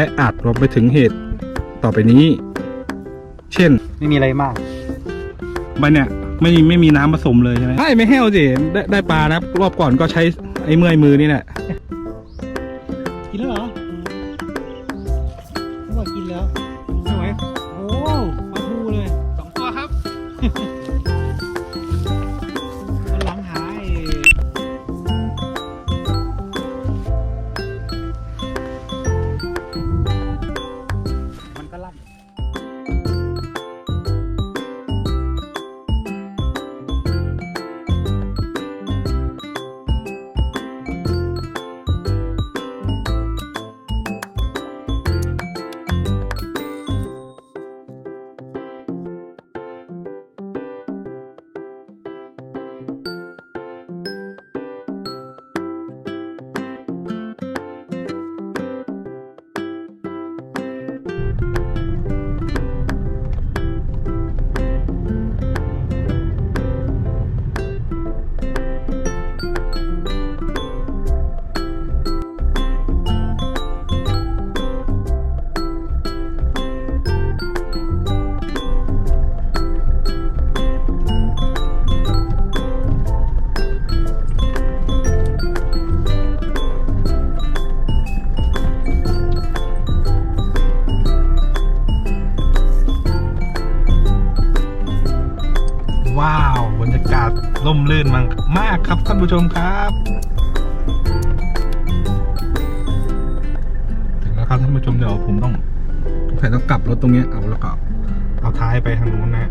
ความถักและอาจรวมไปถึงเหตุต่อไปนี้ เช่น ไม่มีอะไรมากใบเนี่ยไม่ไม่มีน้ำผสมเลยใช่ไหมใช่ไม่แห้วสิได้ได้ปลานะครับรอบก่อนก็ใช้ไอ้เมื่อยมือนี่แหละกินแล้วเหรอไม่บอกกินแล้วสวยโอ้ปลาทูเลยสองตัวครับ ผู้ชมครับถึงแล้วครับท่านผู้ชมเดี๋ยวผมต้องผมต้องกลับรถตรงนี้เอาแล้วก็เอาท้ายไปทางนู้นนะ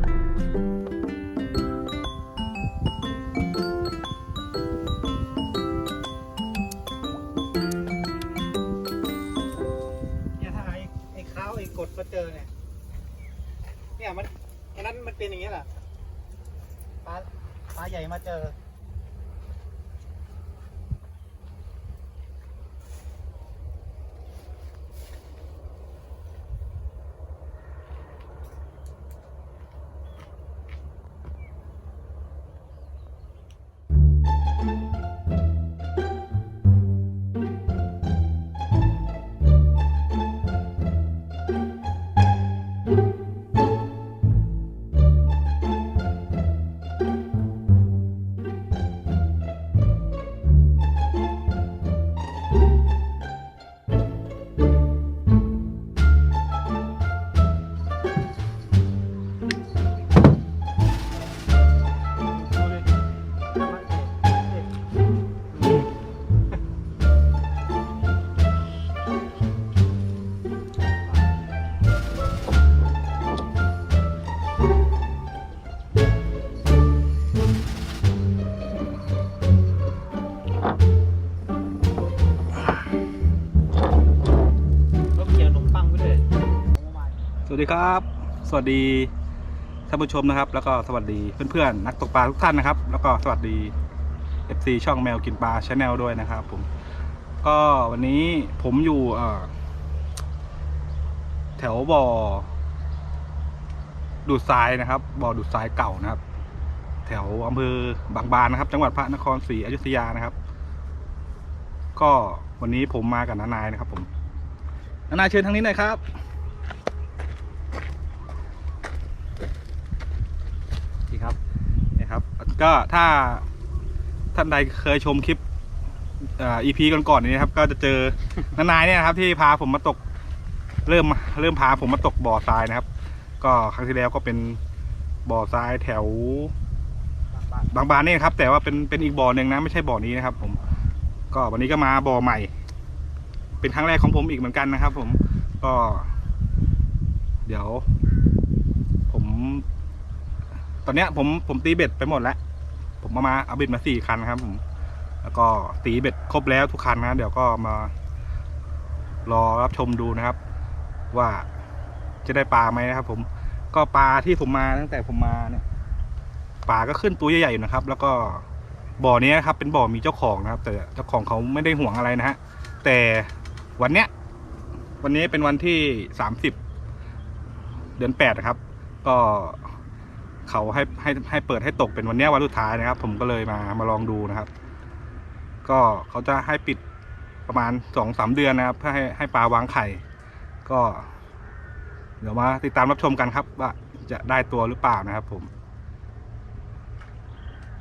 ดีครับ สวัสดีท่านผู้ชมนะครับ แล้วก็สวัสดีเพื่อนๆนักตกปลาทุกท่านนะครับ แล้วก็สวัสดี FC ช่องแมวกินปลาชาแนลด้วยนะครับ ผม ก็วันนี้ผมอยู่แถวบ่อ ดูดทรายนะครับบ่อดูดทรายเก่านะครับ แถวอำเภอบางบานนะครับ จังหวัดพระนครศรีอยุธยานะครับ ก็วันนี้ผมมากับนานายนะครับ ผมนานายเชิญทางนี้หน่อยครับ ดีครับนะครับ ก็ถ้าท่านใดเคยชมคลิปอ่อ EP ก่อนๆนี้นะครับ ก็จะเจอนานายเนี่ยนะครับ ที่พาผมมาตก เริ่มเริ่มพาผมมาตกบ่อทรายนะครับ ก็ครั้งที่แล้วก็เป็นบ่อทรายแถว บางบานนี่ครับ แต่ว่าเป็นเป็นอีกบ่อหนึ่งนะ ไม่ใช่บ่อนี้นะครับ ผม ก็วันนี้ก็มาบ่อใหม่ เป็นครั้งแรกของผมอีกเหมือนกันนะครับ ผมก็ เดี๋ยว ผม ตอนเนี้ยผมผมตีเบ็ดไปหมดแล้ว ผมเอามาเอาเบ็ดมาสี่คันครับผมแล้วก็ตีเบ็ดครบแล้วทุกคันนะเดี๋ยวก็มารอรับชมดูนะครับ ว่าจะได้ปลาไหมนะครับ ผมก็ปลาที่ผมมาตั้งแต่ผมมาเนี่ยปลาก็ขึ้นตัวใหญ่ๆอยู่นะครับ แล้วก็บ่อนี้นะครับ เป็นบ่อมีเจ้าของนะครับ แต่เจ้าของเขาไม่ได้ห่วงอะไรนะฮะแต่วันเนี้ย วันนี้เป็นวันที่สามสิบเดือนแปดนะครับ ก็ เขาให้ให้ให้เปิดให้ตกเป็นวันนี้วันสุดท้ายนะครับ ผมก็เลยมามาลองดูนะครับ ก็เขาจะให้ปิดประมาณสองสามเดือนนะครับ เพื่อให้ให้ปลาวางไข่ ก็ เดี๋ยวมาติดตามรับชมกันครับ ว่าจะได้ตัวหรือเปล่านะครับ ผม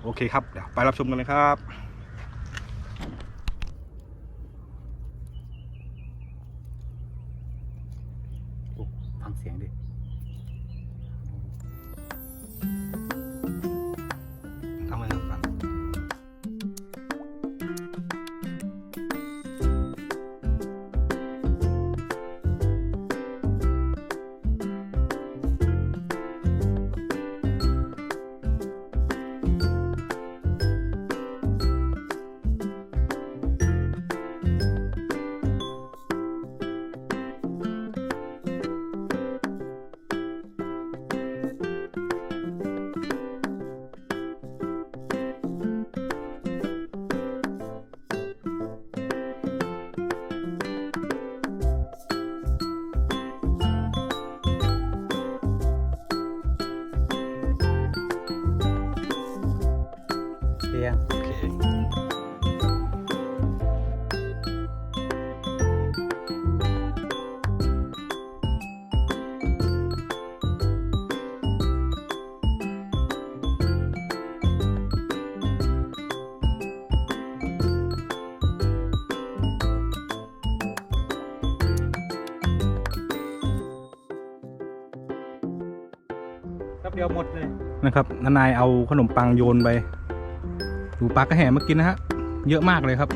โอเคครับเดี๋ยวไปรับชมกันเลยครับฟังเสียงดิ ครับเดียวหมดเลยนะครับนายเอาขนมปังโยนไป ดูปลากระแห่มากินนะฮะ เยอะมากเลยครับ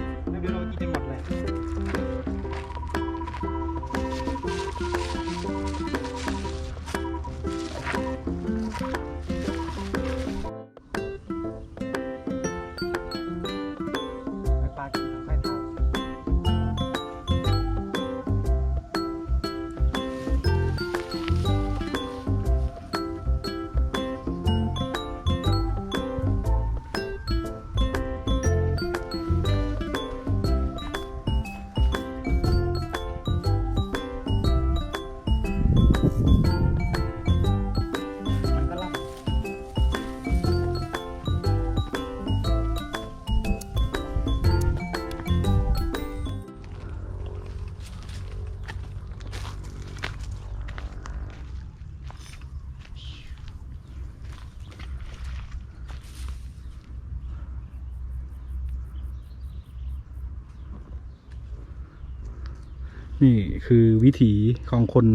คือวิถีของคน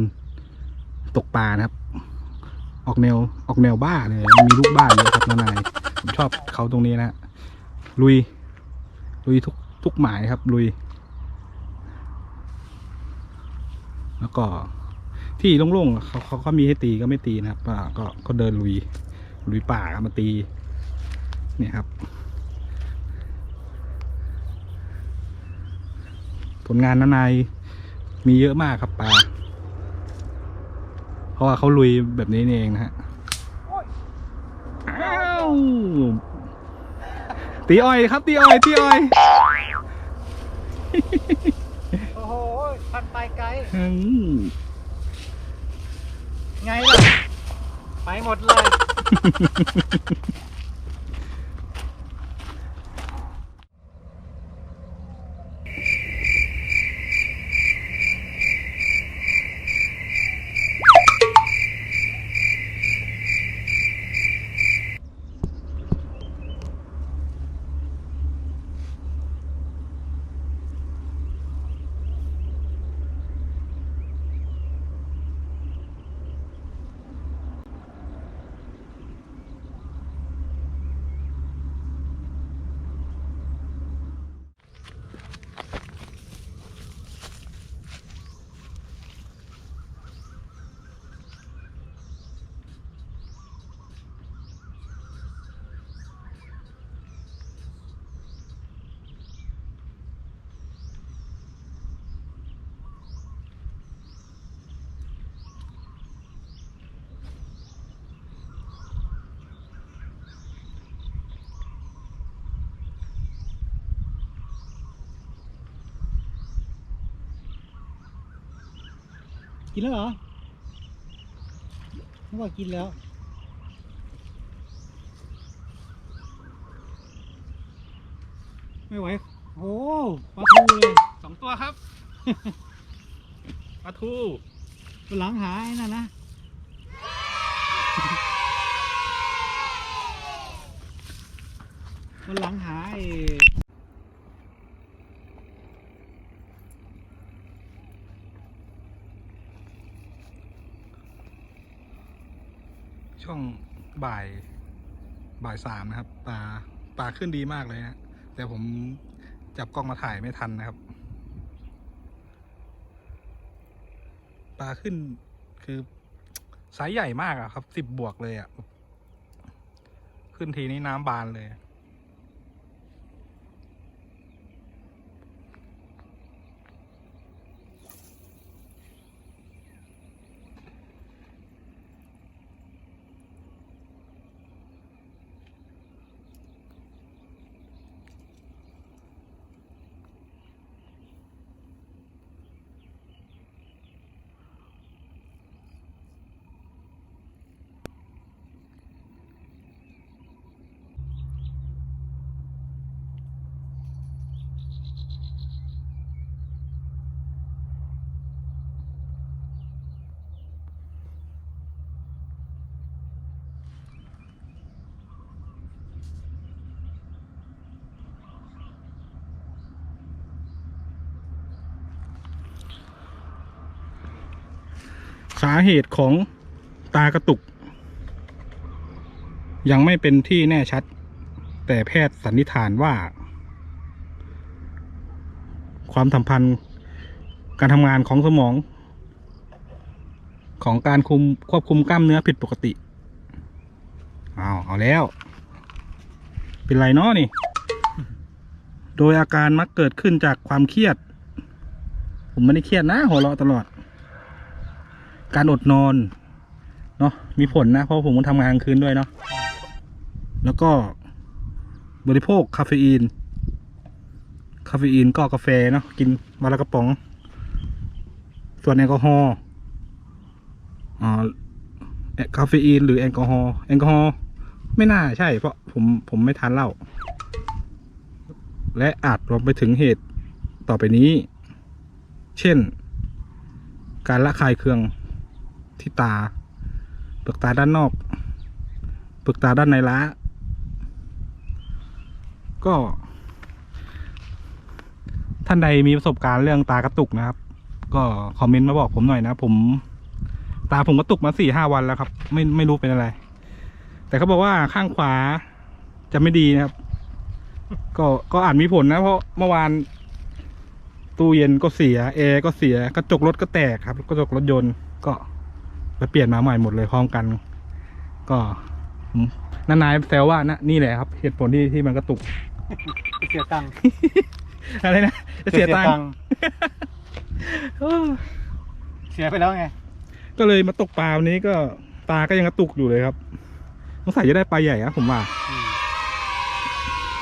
ตกปลานะครับ ออกแนวออกแนวบ้าเลยมีลูกบ้านเลยครับนายผมชอบเขาตรงนี้นะฮะลุย ลุยทุกทุกหมายครับ ลุย แล้วก็ที่โล่งๆเขาเขาก็มีให้ตีก็ไม่ตีนะครับก็ก็ก็เดินลุยลุยป่ามาตี เนี่ยครับ ผลงานนานาย มีเยอะมากครับปลา เพราะว่าเขาลุยแบบนี้นี่เองนะฮะอ้าวตีอ้อยครับตีอ้อยตีอ้อยโอ้โหพันไปไกลอืมไงล่ะไปหมดเลย กินแล้วเหรอนึกว่ากินแล้วไม่ไหวโอ้ปลาทูเลยสองตัวครับ ปลาทูวันหลังหาไอ้นั่นนะวันหลังหาไช่วงบ่ายบ่ายสามนะครับปลาปลาขึ้นดีมากเลยนะแต่ผมจับกล้องมาถ่ายไม่ทันนะครับปลาขึ้นคือไซส์ใหญ่มากอะครับสิบบวกเลยอะขึ้นทีนี้น้ำบานเลย สาเหตุของตากระตุก ยังไม่เป็นที่แน่ชัด แต่แพทย์สันนิษฐานว่า ความสัมพันธ์การทำงานของสมอง ของการคุมควบคุมกล้ามเนื้อผิดปกติเอาเอาแล้ว เป็นไรเนาะนี่ โดยอาการมักเกิดขึ้นจากความเครียด ผมไม่ได้เครียดนะ หัวเราะตลอด การอดนอนเนาะมีผลนะ เพราะผมก็ทำงานกลางคืนด้วยเนาะแล้วก็บริโภคคาเฟอีน คาเฟอีนก็กาแฟเนาะกินวันละกระป๋อง ส่วนแอลกอฮอล์อ่าแคาเฟอีนหรือแอลกอฮอล์แอลกอฮอล์ไม่น่าใช่ เพราะผมผมไม่ทานเหล้าและอาจรวมไปถึงเหตุต่อไปนี้ เช่น การละคายเคือง ที่ตา เปลือกตาด้านนอก เปลือกตาด้านในล้า ก็ ท่านใดมีประสบการณ์เรื่องตากระตุกนะครับ ก็คอมเมนต์มาบอกผมหน่อยนะ ผม ตาผมกระตุกมาสี่ห้าวันแล้วครับ ไม่ไม่รู้เป็นอะไร แต่เขาบอกว่าข้างขวาจะไม่ดีนะครับ ก็ก็อาจมีผลนะ เพราะเมื่อวานตู้เย็นก็เสียแอร์ก็เสียกระจกรถก็แตกครับ กระจกรถยนต์ก็ ไปเปลี่ยนมาใหม่หมดเลยพร้อมกัน ก็ผมนานายแซวว่านะนี่แหละครับ เหตุผลที่ที่มันกระตุก เสียตังค์อะไรนะจะเสียตังค์ค์เสียไปแล้วไง ก็เลยมาตกปลาวันนี้ก็ตาก็ยังกระตุกอยู่เลยครับสงสัยจะได้ปลาใหญ่อะผมว่า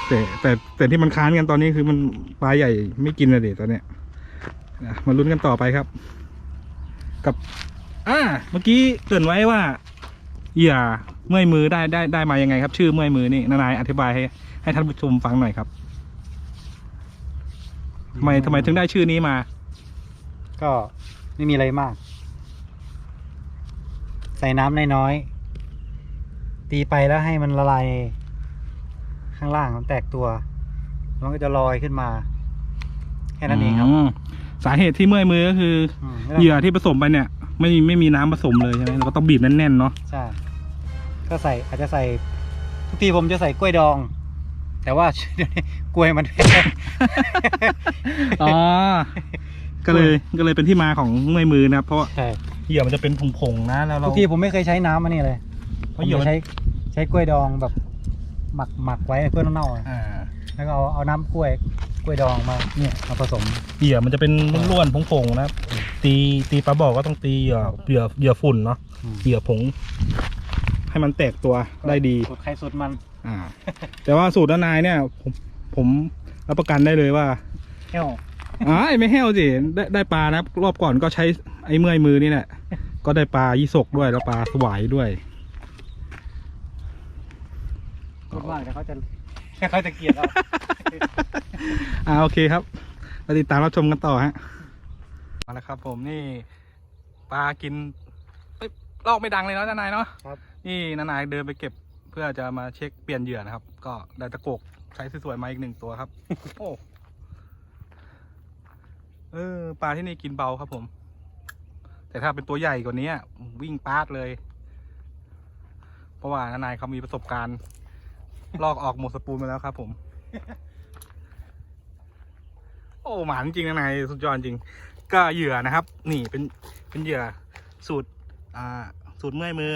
แต่แต่แต่ที่มันค้านกันตอนนี้คือมันปลาใหญ่ไม่กินเลยเด็ตอนเนี้ยนะมาลุ้นกันต่อไปครับ กับ อ่าเมื่อกี้เกรินไว้ว่าเหยื่อเมื่อยมือได้ได้ได้มายังไงครับ ชื่อเมื่อยมือนี่นานายอธิบายให้ให้ท่านผู้ชมฟังหน่อยครับทำไมทำไมถึงได้ชื่อนี้มา ก็ไม่มีอะไรมาก ใส่น้ำน้อยๆตีไปแล้วให้มันละลายข้างล่างมันแตกตัวมันก็จะลอยขึ้นมา แค่นั้นเองครับมสาเหตุที่เมื่อยมือก็คือมเหยื่อที่ผสมไปเนี่ย ไม่มีไม่มีน้ำผสมเลยใช่ไหมเราก็ต้องบีบแน่นๆเนาะใช่ก็ใส่อาจจะใส่ทุกทีผมจะใส่กล้วยดอง แต่ว่าเดี๋ยวนี้กล้วยมันอ๋อก็เลยก็เลยเป็นที่มาของเมื่อยมือนะครับเพราะว่าใช่เหยื่อมันจะเป็นผงๆนะแล้วเราทุกทีผมไม่เคยใช้น้ำอันนี้เลยเพผมราะเหยื่อจะมันใช้ใช้กล้วยดองแบบ หมักหมักไว้เพื่อเน่าๆอะอ่าแล้วก็เอาเอาน้ำกล้วยกล้วยดองมาเนี่ยมาผสมเหยื่อมันจะเป็นล้วนๆผงๆนะครับ ตีตีปลาบอกก็ต้องตีเหยื่อเหยื่อเหยื่อฝุ่นเนาะอืมเหยื่อผง ให้มันแตกตัวได้ดี สูตรใครสูตรมันอ่า แต่ว่าสูตรด้านนายเนี่ยผมผมรับประกันได้เลยว่าแค่วอ้ายไม่แห้วสิได้ได้ปลานะรอบก่อนก็ใช้ไอ้เมื่อยมือนี่แหละ ก็ได้ปลายี่สกด้วยแล้วปลาสวายด้วย พูดมากแต่เขาจะเขาจะเกลียดเราอ่าโอเคครับเราติดตามรับชมกันต่อฮะมาแล้วครับ ผมนี่ปลากินเอ้ยลอกไม่ดังเลยเนาะนายเนาะครับนี่นายเดินไปเก็บเพื่อจะมาเช็คเปลี่ยนเหยื่อนะครับ ก็ได้ตะโกกใช้สวยๆมาอีกหนึ่งตัวครับ โอ้เออปลาที่นี่กินเบาครับผม แต่ถ้าเป็นตัวใหญ่กว่านี้วิ่งปาดเลย เพราะว่านายเขามีประสบการณ์ ลอกออกหมดสปูนมาแล้วครับผม โอ้หมานจริงนะนายสุดยอดจริง ก็เหยื่อนะครับ นี่เป็นเป็นเหยื่อสูตรอ่าสูตรเมื่อยมือ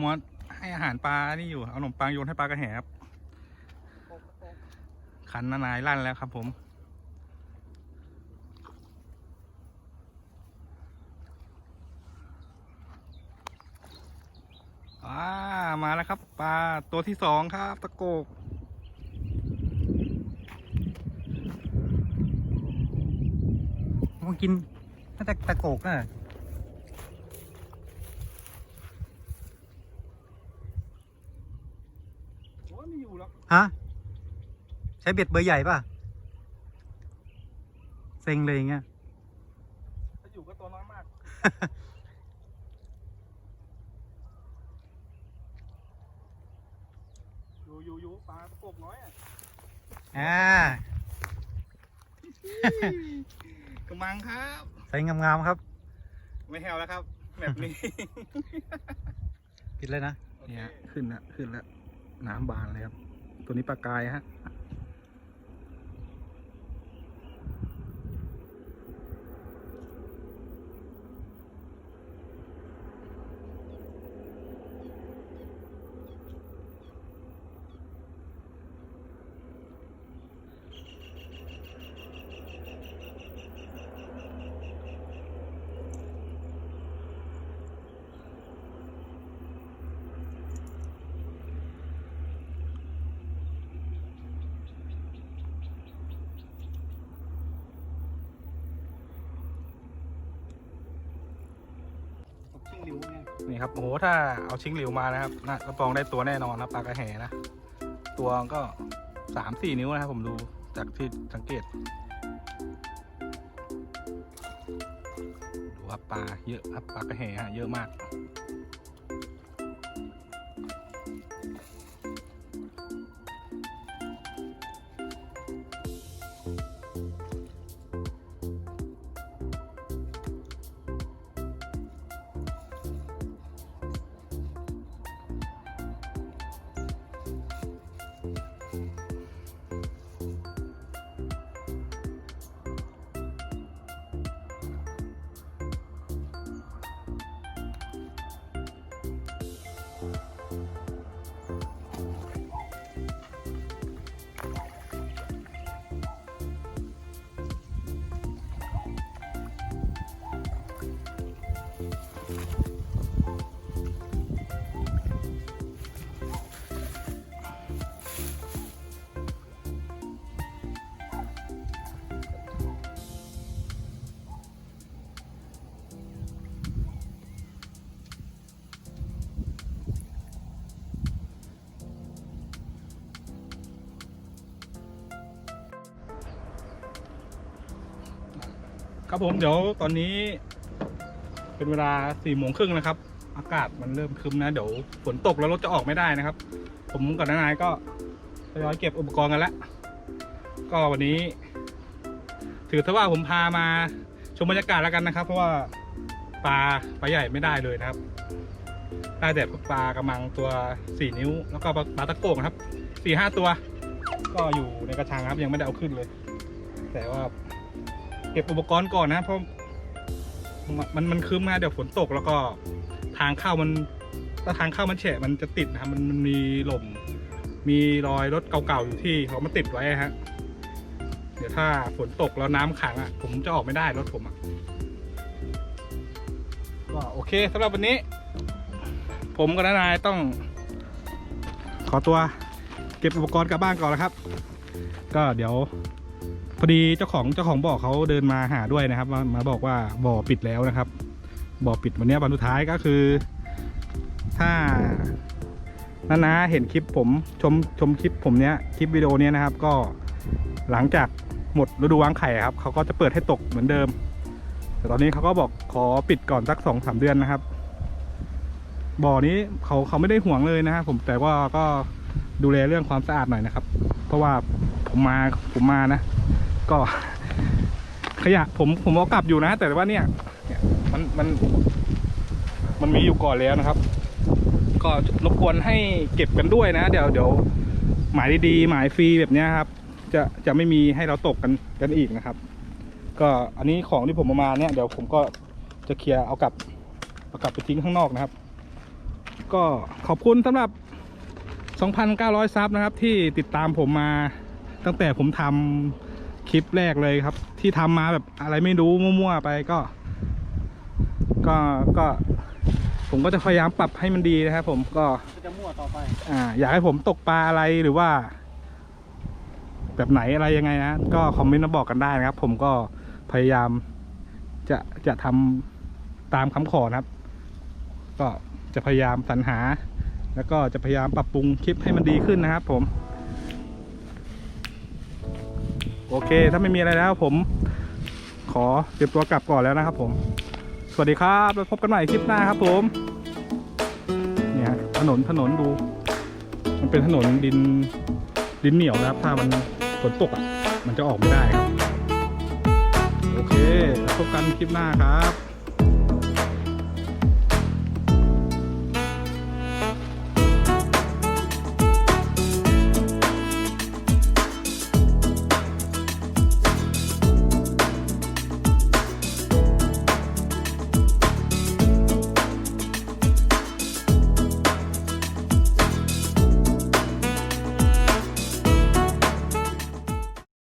มอสให้อาหารปลานี่อยู่เอาขนมปังโยนให้ปลากระแหครับขันนานายลั่นแล้วครับ ผมอ่า มาแล้วครับปลาตัวที่สองครับตะโกกมันกินน่าจะตะโกกน่ะโอ้ไม่อยู่หรอกฮะใช้เบ็ดเบอร์ใหญ่ป่ะ เซ็งเลยอย่างเงี้ยถ้าอยู่ก็ตัวน้อยมาก อยู่อยู่อยู่ปลาตะโกกน้อยอะอ่ากระมังครับ ใส่งามๆครับ ไม่แฮวแล้วครับแบบนี้ ปิดเลยนะ เนี่ย ขึ้นแล้วขึ้นแล้วน้ำบานเลยครับ ตัวนี้ปลากายฮะ ชิงหลิวเนี่ย นี่ ครับโอ้โหถ้าเอาชิงหลิวมานะครับน่ารับรองได้ตัวแน่นอนนะปลากระแหนะ ตัวก็สามสี่นิ้วนะครับผมดูจากที่สังเกตดูครับปลาเยอะครับปลากระแหฮะเยอะมาก ครับผมเดี๋ยวตอนนี้เป็นเวลาสี่โมงครึ่งนะครับ อากาศมันเริ่มครึมนะ เดี๋ยวฝนตกแล้วรถจะออกไม่ได้นะครับ ผมกับนายก็ทยอยเก็บอุปกรณ์กันแล้ว ก็วันนี้ ถือซะว่าผมพามาชมบรรยากาศแล้วกันนะครับ เพราะว่าปลาปลาใหญ่ไม่ได้เลยนะครับได้แต่พวกปลากระมังตัวสี่นิ้ว แล้วก็ปลาตะโกกนะครับสี่ห้าตัว ก็อยู่ในกระชังครับยังไม่ได้เอาขึ้นเลย แต่ว่า เก็บอุปกรณ์ก่อนนะเพราะมันมันคืมนะเดี๋ยวฝนตกแล้วก็ทางเข้ามันถ้าทางเข้ามันแฉะมันจะติดนะครับมันมันมีหล่มมีรอยรถเก่าๆอยู่ที่เขามาติดไว้ฮะเดี๋ยวถ้าฝนตกแล้วน้ำขังอะ ผมจะออกไม่ได้รถผมอะก็โอเคสำหรับวันนี้ ผมกับนายต้อง ขอตัวเก็บอุปกรณ์กลับบ้านก่อนแล้วครับ ก็เดี๋ยว พอดีเจ้าของเจ้าของบ่อเขาเดินมาหาด้วยนะครับ มามาบอกว่าบ่อปิดแล้วนะครับบ่อปิดวันนี้วันสุดท้ายก็คือ ถ้านานาเห็นคลิปผมชมชมคลิปผมเนี้ยคลิปวิดีโอเนี้ยนะครับ ก็หลังจากหมดฤดูวางไข่ครับเขาก็จะเปิดให้ตกเหมือนเดิม แต่ตอนนี้เขาก็บอกขอปิดก่อนสักสองสามเดือนนะครับ บ่อนี้เขาเขาไม่ได้ห่วงเลยนะครับผมแต่ว่าก็ดูแลเรื่องความสะอาดหน่อยนะครับ เพราะว่าผมมาผมมานะ ก็ ขยะผมผมเอากลับอยู่นะ แต่ว่าเนี่ยมันมัน มันมีอยู่ก่อนแล้วนะครับ ก็รบกวนให้เก็บกันด้วยนะ เดี๋ยวเดี๋ยวหมายดีๆหมายฟรีแบบนี้ครับ จะจะไม่มีให้เราตกกันกันอีกนะครับ ก็อันนี้ของที่ผมเอามาเนี่ยเดี๋ยวผมก็จะเคลียร์เอากลับเอากลับไปทิ้งข้างนอกนะครับ ก็ขอบคุณสำหรับ 2,900 ซับนะครับ ที่ติดตามผมมาตั้งแต่ผมทำ คลิปแรกเลยครับ ที่ทำมาแบบอะไรไม่รู้มั่วๆไปก็ ก็ก็ ผมก็จะพยายามปรับให้มันดีนะครับผมก็ก็จะมั่วต่อไป อ่า อยากให้ผมตกปลาอะไรหรือว่า แบบไหนอะไรยังไงนะก็คอมเมนต์มาบอกกันได้นะครับ ผมก็พยายามจะจะทำตามคำขอนะครับ ก็จะพยายามสรรหา แล้วก็จะพยายามปรับปรุงคลิปให้มันดีขึ้นนะครับ ผม โอเค ถ้าไม่มีอะไรแล้วผม ขอเตรียมตัวกลับก่อนแล้วนะครับผม สวัสดีครับแล้วพบกันใหม่คลิปหน้าครับผม เนี่ยถนนถนนดู มันเป็นถนนดินดินเหนียวนะครับ ถ้ามันฝนตกอะ มันจะออกไม่ได้ครับ โอเคแล้วพบกันคลิปหน้าครับ